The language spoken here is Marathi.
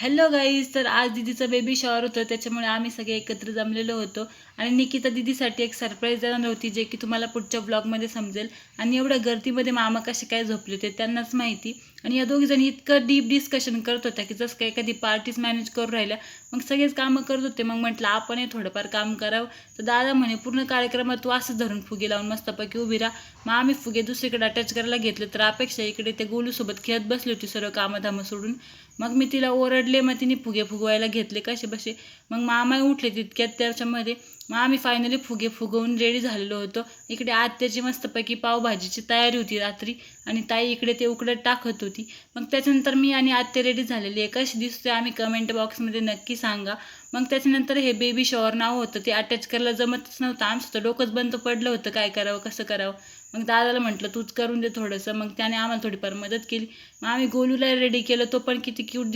हॅलो गाईज तर आज दिदीचं बेबी शॉवर होतं. त्याच्यामुळे आम्ही सगळे एकत्र जमलेलो होतो. आणि निकिता दिदीसाठी एक सरप्राईज देणार होती जे की तुम्हाला पुढच्या ब्लॉगमध्ये समजेल. आणि एवढ्या गर्दीमध्ये मामा कसे काय झोपले होते त्यांनाच माहिती. आणि या दोघी जणी इतकं डीप डिस्कशन करत होत्या की जसं काय एखादी पार्टीज मॅनेज करून राहिल्या मग सगळेच कामं करत होते. मग म्हटलं आपणही थोडंफार काम करावं. तर दादा म्हणे पूर्ण कार्यक्रमात तू असंच धरून फुगे लावून मस्तपैकी उभी राहा. मग आम्ही फुगे दुसरीकडे अटॅच करायला घेतले. तर अपेक्षा इकडे ते गोलूसोबत खेळत बसली होती सर्व कामं सोडून. मग मी तिला ओरडले मग तिने फुगे फुगवायला घेतले कसे बसे. मग मामाही उठले तितक्यात त्याच्यामध्ये. मग आम्ही फायनली फुगे फुगवून रेडी झालेलो होतो. इकडे आत्याची मस्तपैकी पावभाजीची तयारी होती रात्री. आणि ताई इकडे ते उकडत टाकत होती. मग त्याच्यानंतर मी आणि आत्या रेडी झालेली. आहे कशी दिसते आम्ही कमेंट बॉक्समध्ये नक्की सांगा. मग त्याच्यानंतर हे बेबी शॉवर नाव होतं. ते अटॅच करायला जमतच नव्हतं. आमचं तर डोकंच बंद पडलं होतं. काय करावं कसं करावं. मग दादाला म्हटलं तूच करून दे थोडंसं. मग त्याने आम्हाला थोडीफार मदत केली. मग आम्ही गोलूला रेडी केलं. तो पण किती क्यूट